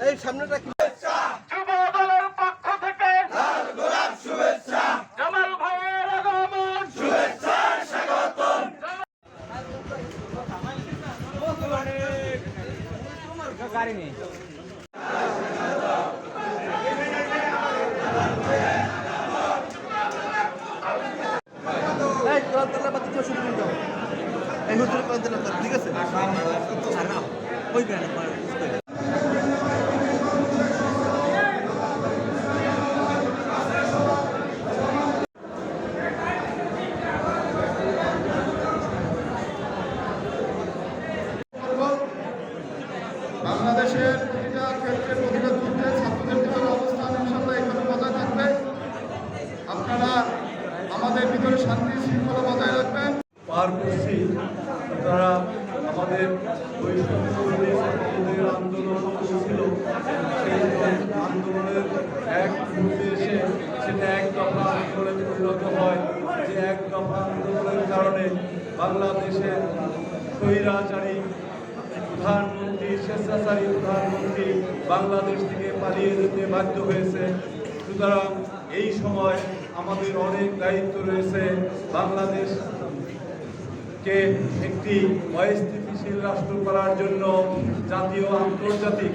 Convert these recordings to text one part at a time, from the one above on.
এই সামনেটা কি? পক্ষ থেকে জামাল ভাইয়ের আগমন। এই কোরআন বাতি তো শুরু করে দাও এই হুজুর করো, ঠিক আছে? ওই গান বাংলাদেশের প্রতিটা ক্ষেত্রে প্রতিটা থাকবে। আপনারা আমাদের ভিতরে শান্তি শৃঙ্খলা বজায় রাখবেন পার করছি তারা আমাদের ছাত্রদের আন্দোলন ছিল। সেই আন্দোলনের এক মুহূর্তে এসে সেটা এক দফা আন্দোলনে পরিণত হয়। যে এক দফা আন্দোলনের কারণে বাংলাদেশের স্বৈরাচারী প্রধানমন্ত্রী, স্বেচ্ছাচারী প্রধানমন্ত্রী বাংলাদেশ থেকে পালিয়ে যেতে বাধ্য হয়েছে। সুতরাং এই সময় আমাদের অনেক দায়িত্ব রয়েছে বাংলাদেশ কে একটি অস্থিতিশীল রাষ্ট্র করার জন্য জাতীয় আন্তর্জাতিক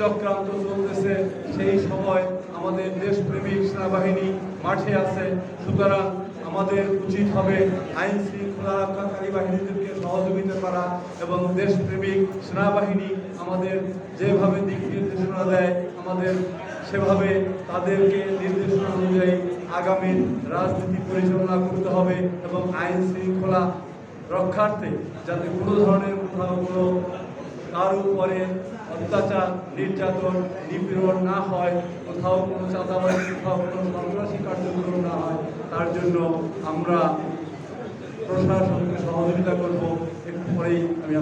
চক্রান্ত চলতেছে, সেই সময় আমাদের দেশপ্রেমিক সেনাবাহিনী মাঠে আছে। সুতরাং আমাদের উচিত হবে আইন শৃঙ্খলা রক্ষাকারী বাহিনীদেরকে সহযোগিতা করা এবং দেশপ্রেমিক সেনাবাহিনী আমাদের যেভাবে দিক নির্দেশনা দেয়, আমাদের সেভাবে তাদেরকে নির্দেশনা অনুযায়ী আগামী রাজনীতি পরিচালনা করতে হবে এবং আইন শৃঙ্খলা রক্ষার্থে যাতে কোনো ধরনের কোথাও কোনো কার উপরে অত্যাচার, নির্যাতন, নিপীড়ন না হয়, কোথাও কোনো চাঁদাবাজি, কোথাও কোনো সন্ত্রাসী কার্যক্রম না হয়, তার জন্য আমরা প্রশাসনকে সহযোগিতা করব। একটু পরেই আমি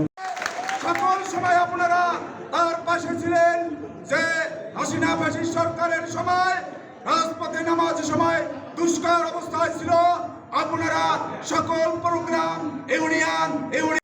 সকল সময় আপনারা তার পাশে ছিলেন যে হাসিনা ফাঁসির সরকারের সময়, রাজপথে নামাজ সময়, দুষ্কর অবস্থায় ছিল। আপনারা সকল প্রোগ্রাম ইউনিয়ন ইউনিয়ন